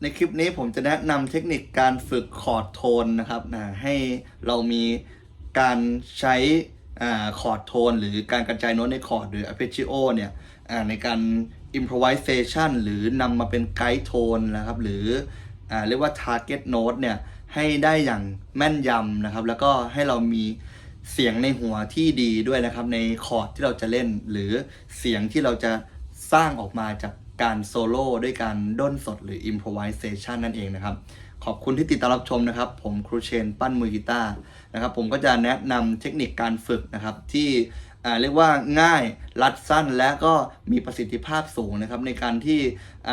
ในคลิปนี้ผมจะแนะนำเทคนิคการฝึกคอร์ดโทนนะครับนะให้เรามีการใช้คอร์ดโทน หรือการกระจายโน้ตในคอร์ดหรือ arpeggio เนี่ยในการ improvisation หรือนำมาเป็นไกด์โทนนะครับ หรืออเรียกว่า target note เนี่ยให้ได้อย่างแม่นยำนะครับ แล้วก็ให้เรามีเสียงในหัวที่ดีด้วยนะครับ ในคอร์ดที่เราจะเล่น หรือเสียงที่เราจะสร้างออกมาจาก การโซโล่ด้วยการด้นสดหรือ improvisation นั่นเองนะครับ ขอบคุณที่ติดตามรับชมนะครับ ผมครูเชนปั้นมือกีตาร์นะครับ ผมก็จะแนะนำเทคนิคการฝึกนะครับ ที่เรียกว่าง่ายรัดสั้นและก็มีประสิทธิภาพสูงนะครับ ในการที่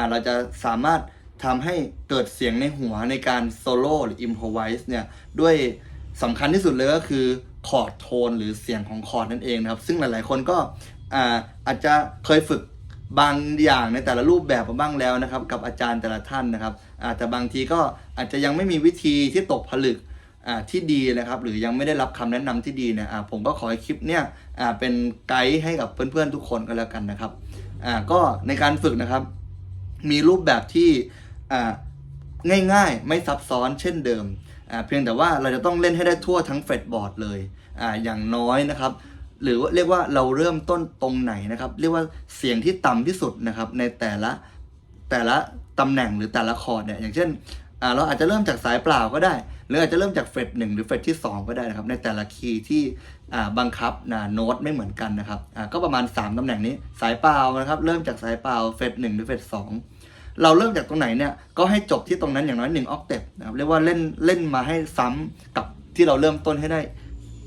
เราจะสามารถทำให้เกิดเสียงในหัวในการโซโล่หรือ improvise เนี่ยด้วยสำคัญที่สุดเลยก็คือคอร์ดโทนหรือเสียงของคอร์ดนั่นเองนะครับ ซึ่งหลายๆคนก็อาอาจจะเคยฝึก บางอย่างในแต่ละรูปแบบมาบ้างแล้วนะครับ กับอาจารย์แต่ละท่านนะครับอาแต่บางทีก็อาจจะยังไม่มีวิธีที่ตกผลึกที่ดีนะครับ หรือยังไม่ได้รับคำแนะนำที่ดีเนี่ยผมก็ขอให้คลิปเนี่ยเป็นไกด์ให้กับเพื่อนๆทุกคนก็แล้วกันนะครับก็ในการฝึกนะครับ มีรูปแบบที่ง่ายๆ ไม่ซับซ้อนเช่นเดิม เพียงแต่ว่าเราจะต้องเล่นให้ได้ทั่วทั้งเฟรตบอร์ดเลยออย่างน้อยนะครับ หรือว่าเรียกว่าเราเริ่มต้นตรงไหนนะครับ เรียกว่าเสียงที่ต่ำที่สุดนะครับ ในแต่ละแต่ละตำแหน่งหรือแต่ละคอร์ดเนี่ยอย่างเช่นเราอาจจะเริ่มจากสายเปล่าก็ได้ หรืออาจจะเริ่มจากเฟรตหนึ่งหรือเฟรตที่ 2 ก็ได้นะครับ ในแต่ละคีย์ที่บังคับนะโน้ตไม่เหมือนกันนะครับก็ประมาณ 3ตำแหน่งนี้สายเปล่านะครับ เริ่มจากสายเปล่าเฟรตหนึ่งหรือเฟรตสองเราเริ่มจากตรงไหนเนี่ยก็ให้จบที่ตรงนั้นอย่างน้อย1ออกเต็ปนะครับเรียกว่าเล่นเล่นมาให้ซ้ำกับที่เราเริ่มต้นให้ได้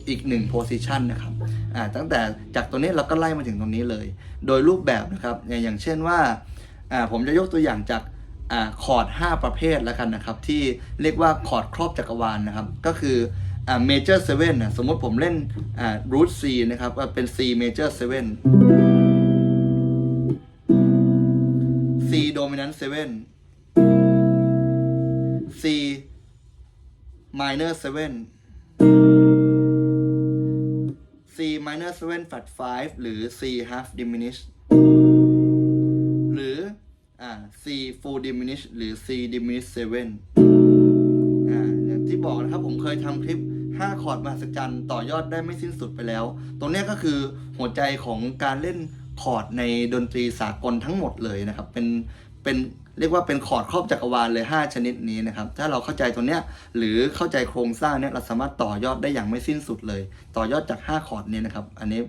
อีกหนึ่งโพซิชันนะครับอ่าตั้งแต่จากตัวนี้เราก็ไล่มาถึงตรงนี้เลย โดยรูปแบบนะครับอย่างเช่นว่าอ่าผมจะยกตัวอย่างจากอ่าคอร์ด 5 ประเภทแล้วกันนะครับ ที่เรียกว่าคอร์ดครอบจักรวาลนะครับ ก็คืออ่า major 7นะสมมติผมเล่นอ่า root C นะครับเป็น C major 7 C dominant 7 C minor 7 C minor 7 flat 5 หรือ C half diminished หรืออ่า C full diminished หรือ C diminished 7อ่าอย่างที่บอกนะครับผมเคยทำคลิป 5 คอร์ดมหัศจรรย์ต่อยอดได้ไม่สิ้นสุดไปแล้ว ตรงนี้ก็คือหัวใจของการเล่นคอร์ดในดนตรีสากลทั้งหมดเลยนะครับ เป็นเป็น เรียกว่าเป็นคอร์ดครอบจักรวาลเลย 5 ชนิดนี้นะครับ ถ้าเราเข้าใจตัวเนี้ยหรือเข้าใจโครงสร้างเนี้ยเราสามารถต่อยอดได้อย่างไม่สิ้นสุดเลย ต่อยอดจาก 5 คอร์ดนี้นะครับ อันนี้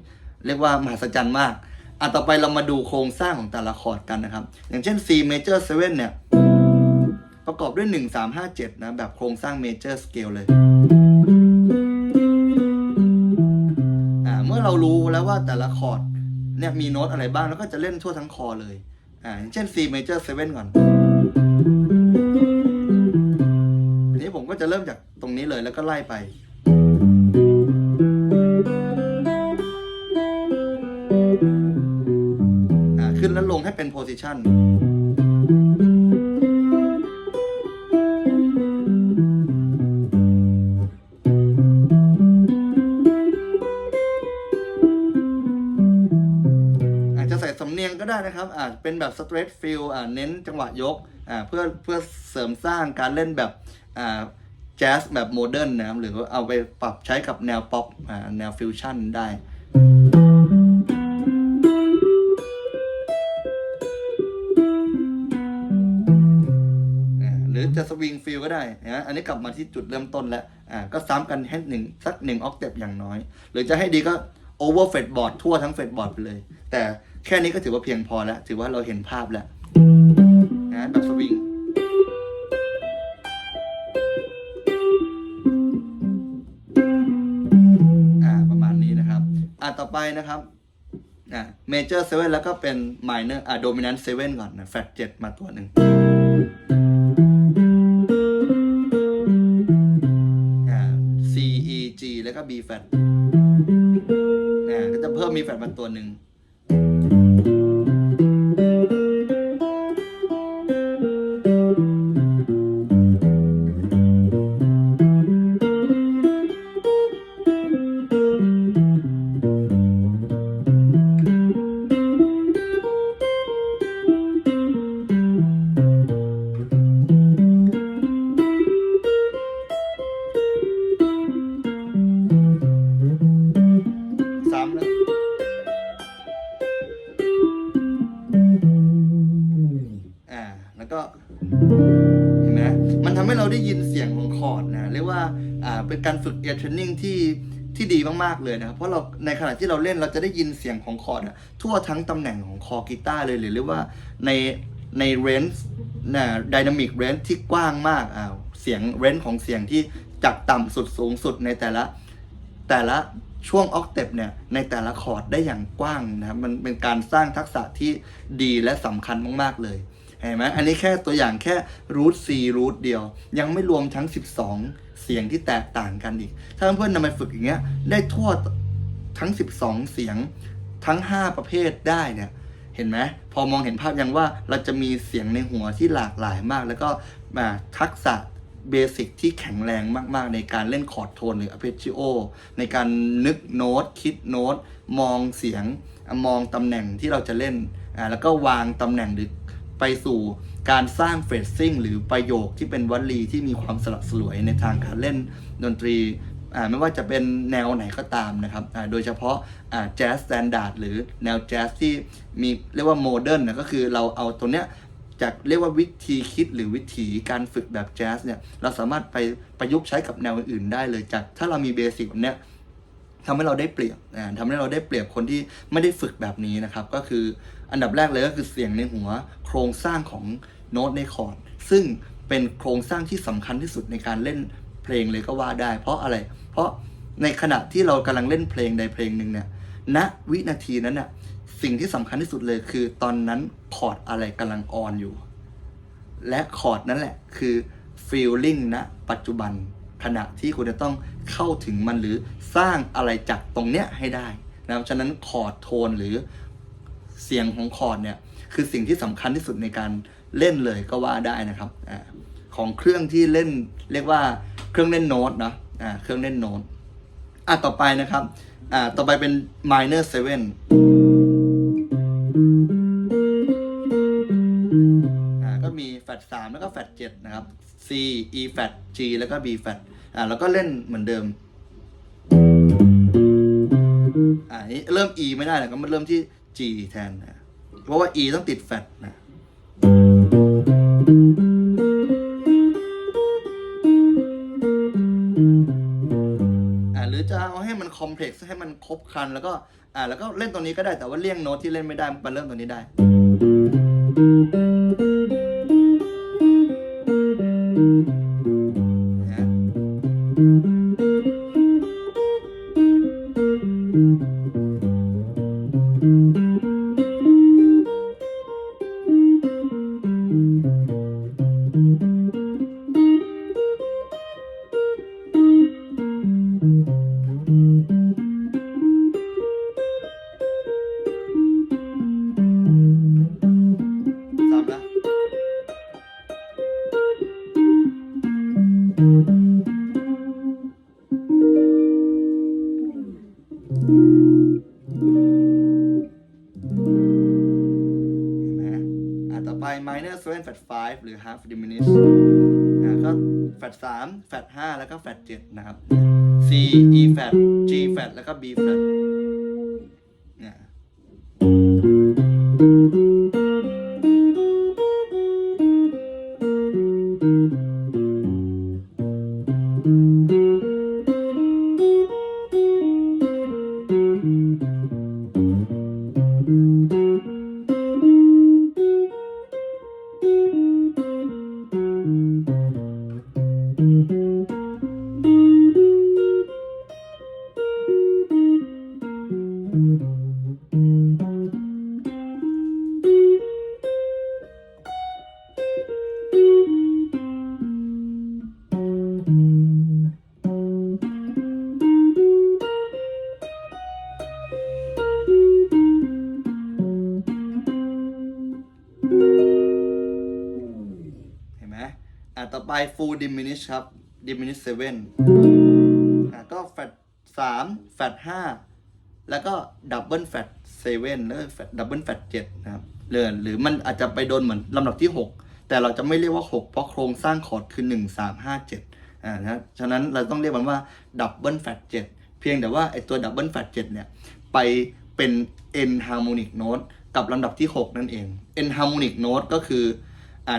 เรียกว่ามหัศจรรย์มากอะต่อไปเรามาดูโครงสร้างของแต่ละคอร์ดกันนะครับ อย่างเช่น C major 7 เนี่ย ประกอบด้วย 1 3 5 7 นะ แบบโครงสร้าง major scale เลยอ่าเมื่อเรารู้แล้วว่าแต่ละคอร์ดเนี่ยมีโน้ตอะไรบ้าง แล้วก็จะเล่นทั่วทั้งคอเลย อ่าอย่างเช่น C major 7 ก่อนทีนี้ผมก็จะเริ่มจากตรงนี้เลยแล้วก็ไล่ไป อ่า ขึ้นแล้วลงให้เป็นโพซิชันอ นะครับอาเป็นแบบ straight feel อ่าเน้นจังหวะยกอ่าเพื่อเพื่อเสริมสร้างการเล่นแบบอ่าแจ๊สแบบโมเดิร์นนะครับหรือว่าเอาไปปรับใช้กับแนวป๊อปอ่าแนวฟิวชั่นได้หรือจะสวิงฟิลก็ได้นะอันนี้กลับมาที่จุดเริ่มต้นแล้ว อ่า ก็ซ้ำกันให้หนึ่งสักหนึ่งออกเทปอย่างน้อย หรือจะให้ดีก็ โอเวอร์เฟดบอร์ดทั่วทั้งเฟดบอร์ดไปเลย แต่แค่นี้ก็ถือว่าเพียงพอแล้ว ถือว่าเราเห็นภาพแล้วนะแบบสวิงอ่าประมาณนี้นะครับ อ่าต่อไปนะครับอ่า major 7แล้วก็เป็น minor อ่า dominant 7ก่อนนะ flat 7มาตัวหนึ่ง ก็มมีแฟนมันตัวหนึ่ง เห็นไหมมันทำให้เราได้ยินเสียงของคอร์ดนะเรียกว่าอ่าเป็นการฝึก ear training ที่ที่ดีมากๆเลยนะครับเพราะเราในขณะที่เราเล่นเราจะได้ยินเสียงของคอร์ดอะทั่วทั้งตำแหน่งของคอกีตาร์เลยหรือเรียกว่าในในเรนจ์นะดินามิกเรนจ์ที่กว้างมากอ่าเสียงเรนจ์ของเสียงที่จากต่ำสุดสูงสุดในแต่ละแต่ละช่วงออกเทปเนี่ยในแต่ละคอร์ดได้อย่างกว้างนะครับมันเป็นการสร้างทักษะที่ดีและสำคัญมากๆเลย เห็นไหมอันนี้แค่ตัวอย่างแค่รูท C รูทเดียว ยังไม่รวมทั้ง 12 เสียงที่แตกต่างกันอีก ถ้าเพื่อนนำไปฝึกอย่างเงี้ยได้ทั่วทั้ง 12 เสียงทั้ง 5 ประเภทได้เนี่ยเห็นไหมพอมองเห็นภาพยังว่าเราจะมีเสียงในหัวที่หลากหลายมาก แล้วก็มาทักษะเบสิกที่แข็งแรงมาก ๆ ในการเล่นคอร์ดโทนหรือ arpeggio ในการนึกโน้ต คิดโน้ต มองเสียงมองตำแหน่งที่เราจะเล่นแล้วก็วางตำแหน่งหรือ ไปสู่การสร้างเฟรซซิ่งหรือประโยคที่เป็นวลีที่มีความสลับสลวยในทางการเล่นดนตรีไม่ว่าจะเป็นแนวไหนก็ตามนะครับ โดยเฉพาะแจ๊สสแตนดาร์ดหรือแนวแจ๊สที่มีเรียกว่าโมเดิร์นนะก็คือเราเอาตัวเนี้ยจากเรียกว่าวิธีคิดหรือวิธีการฝึกแบบแจ๊สเนี่ยเราสามารถไปประยุกต์ใช้กับแนวอื่นๆได้เลยจากถ้าเรามีเบสิกแบบเนี้ย ทำให้เราได้เปรียบอ่าทำให้เราได้เปรียบคนที่ไม่ได้ฝึกแบบนี้นะครับ ก็คืออันดับแรกเลยก็คือเสียงในหัวโครงสร้างของโน้ตในคอร์ดซึ่งเป็นโครงสร้างที่สำคัญที่สุดในการเล่นเพลงเลยก็ว่าได้ เพราะอะไร เพราะในขณะที่เรากำลังเล่นเพลงใดเพลงหนึ่งเนี่ยณวินาทีนั้นน่ะสิ่งที่สำคัญที่สุดเลยคือตอนนั้นคอร์ดอะไรกำลังออนอยู่ และคอร์ดนั่นแหละคือ feeling ณปัจจุบัน ณะที่คุณจะต้องเข้าถึงมันหรือสร้างอะไรจากตรงเนี้ยให้ได้นะครับฉะนั้นคอร์ดโทนหรือเสียงของคอร์ดเนี่ยคือสิ่งที่สำคัญที่สุดในการเล่นเลยก็ว่าได้นะครับอของเครื่องที่เล่นเรียกว่าเครื่องเล่นโน้ตนะเครื่องเล่นโน้ตอะต่อไปนะครับอ่าต่อไปเป็น minor seven อ่า ก็มีแฟดสามแล้วก็แฟดเจ็ดนะครับ C E แฟด G แล้วก็ B แฟดอ่าแล้วก็เล่นเหมือนเดิมอ่านี้เริ่ม E ไม่ได้นะก็มาเริ่มที่ G แทนนะเพราะว่า E ต้องติดแฟดนะอ่าหรือจะเอาให้มันคอมเพล็กซ์ให้มันครบครันแล้วก็อ่าแล้วก็เล่นตรงนี้ก็ได้แต่ว่าเลี่ยงโน้ตที่เล่นไม่ได้มันเริ่มตรงนี้ได้ ส minor 7 flat 5 หรือ half diminished นะก็แฟดสามแฟด5แล้วก็แฟดเจ็ดนะครับ C E flat G flat แล้วก็ B flat ไป full diminish ครับ diminish seven อะก็แฟดสามแฟดห้าแล้วก็ดับเบิลแฟดเซเว่นแล้วดับเบิลแฟดเจ็ดนะครับหรือหรือมันอาจจะไปโดนเหมือนลำดับที่ 6 แต่เราจะไม่เรียกว่า 6 เพราะโครงสร้างคอร์ดคือ 1 3 5 7อ่านะฉะนั้นเราต้องเรียกมันว่าดับเบิลแฟดเจ็ดเพียงแต่ว่าไอตัวดับเบิลแฟดเจ็ดเนี่ยไปเป็น n harmonic note กับลำดับที่ 6 นั่นเอง n harmonic note ก็คือ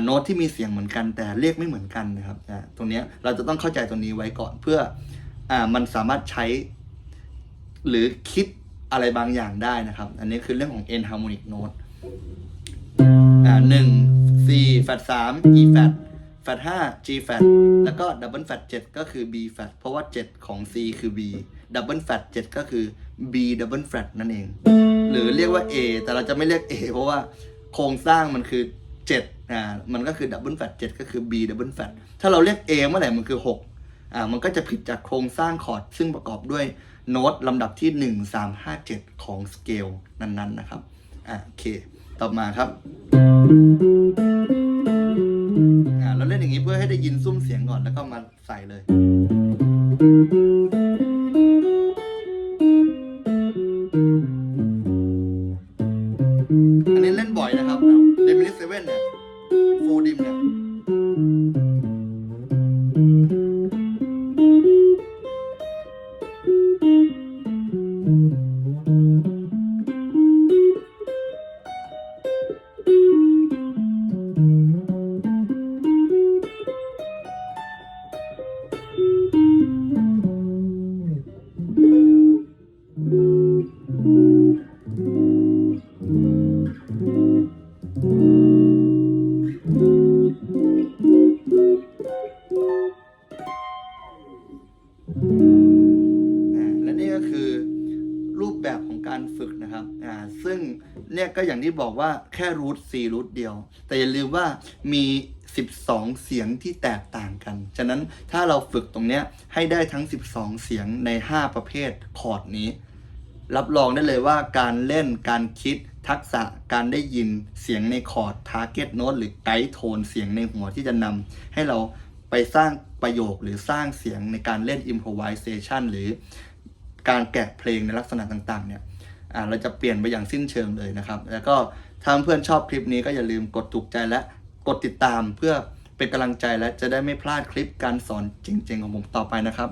โน้ตที่มีเสียงเหมือนกัน แต่เรียกไม่เหมือนกันนะครับตรงนี้เราจะต้องเข้าใจตรงนี้ไว้ก่อนเพื่ออมันสามารถใช้ หรือคิดอะไรบางอย่างได้นะครับ อันนี้คือเรื่องของ enharmonic note หนึ่ง C แฟตสาม E แฟตแฟตห้า G แฟตแล้วก็ดับเบิลแฟตเจ็ดก็คือ B แฟตเพราะว่า7ของ C คือ B ดับเบิลแฟตเจ็ดก็คือ B ดับเบิลแฟตนั่นเอง หรือเรียกว่า A แต่เราจะไม่เรียก A เพราะว่าโครงสร้างมันคือ 7อ่ามันก็คือดับเบิลแฟตเจ็ดก็คือ B ดับเบิลแฟตถ้าเราเรียก A เมื่อไหร่มันคือ6อ่ามันก็จะผิดจากโครงสร้างคอร์ดซึ่งประกอบด้วยโน้ตลำดับที่ 1 3 5 7 ของสเกลนั้นๆนะครับอ่าโอเค ต่อมาครับอ่าเราเล่นอย่างนี้เพื่อให้ได้ยินซุ้มเสียงก่อนแล้วก็มาใส่เลย การฝึกนะครับอ่าซึ่งเนี่ยก็อย่างที่บอกว่าแค่รูท4รูทเดียว แต่อย่าลืมว่ามี 12 เสียงที่แตกต่างกัน ฉะนั้นถ้าเราฝึกตรงเนี้ยให้ได้ทั้ง 12 เสียงใน 5 ประเภทคอร์ดนี้ รับรองได้เลยว่าการเล่นการคิดทักษะการได้ยินเสียงในคอร์ด target note หรือไกด์โทนเสียงในหัวที่จะนำให้เราไปสร้างประโยคหรือสร้างเสียงในการเล่น improvisation หรือการแกะเพลงในลักษณะต่างๆเนี่ย เราจะเปลี่ยนไปอย่างสิ้นเชิงเลยนะครับ แล้วก็ถ้าเพื่อนชอบคลิปนี้ก็อย่าลืมกดถูกใจและกดติดตามเพื่อเป็นกำลังใจและจะได้ไม่พลาดคลิปการสอนจริงๆของผมต่อไปนะครับ